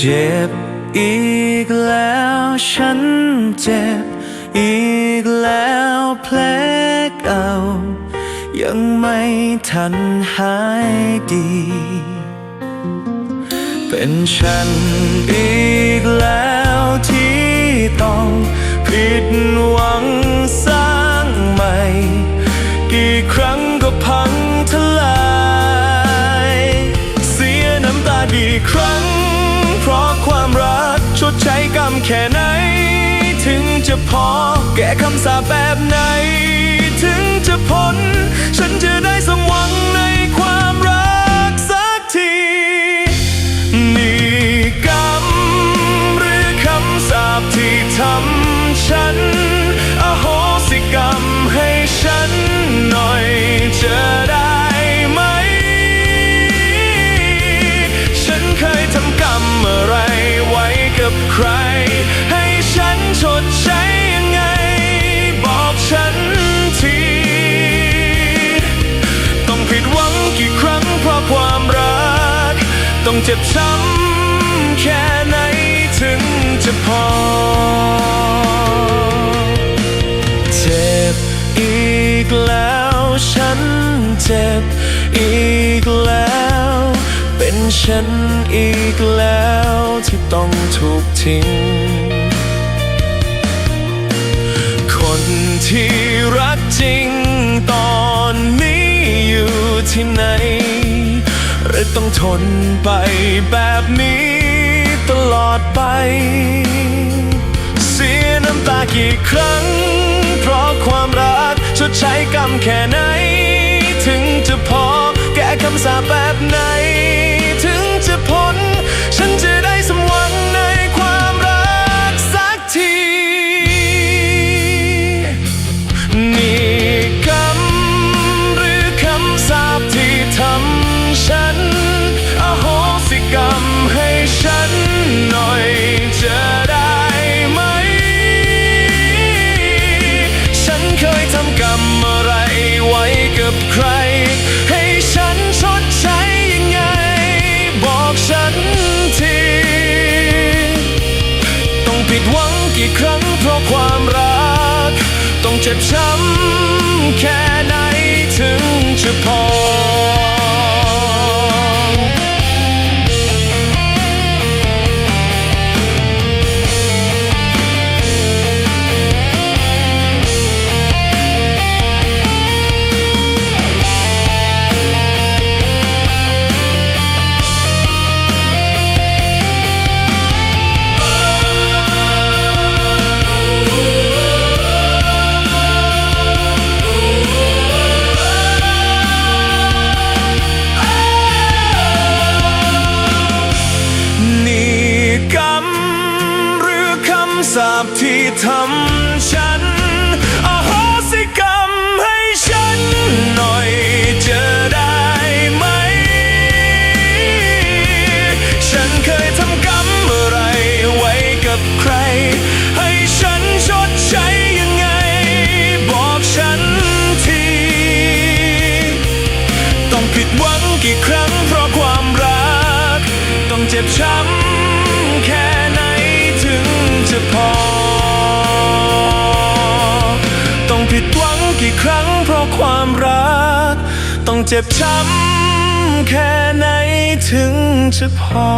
เจ็บอีกแล้วฉันเจ็บอีกแล้วแผลเก่ายังไม่ทันหายดี เป็นฉันอีกแล้วที่ต้องผิดหวังสร้างใหม่ กี่ครั้งก็พังทลาย เสียน้ำตากี่ครั้ง ชดใช้กรรมแค่ไหน ถึงจะพอ แก้คำสาปแบบไหน ถึงจะพ้น ฉันจะได้สมหวัง ต้องเจ็บช้ำแค่ไหนถึงจะพอ เจ็บอีกแล้วฉันเจ็บอีกแล้ว เป็นฉันอีกแล้วที่ต้องถูกทิ้ง คนที่รักจริงตอนนี้อยู่ที่ไหน ต้องทนไปแบบนี้ตลอดไป เสียน้ำตากี่ครั้ง เพราะความรักชดใช้กรรมแค่ไหน ถึงจะพอแก้คำสาปแบบไหน ร ให้ฉันชดใช้ยังไง บอกฉันที ต้องผิดหวังกี่ครั้งเพราะความรัก ต้องเจ็บช้ำแค่ไหนถึงจะพอ ทำฉันอโหสิกรรมให้ฉันหน่อยจะได้ไหม ฉันเคยทำกรรมอะไรไว้กับใคร ให้ฉันชดใช้ยังไง บอกฉันที ต้องผิดหวังกี่ครั้งเพราะความรัก ต้องเจ็บช้ำ ต้องเจ็บช้ำแค่ไหนถึงจะพอ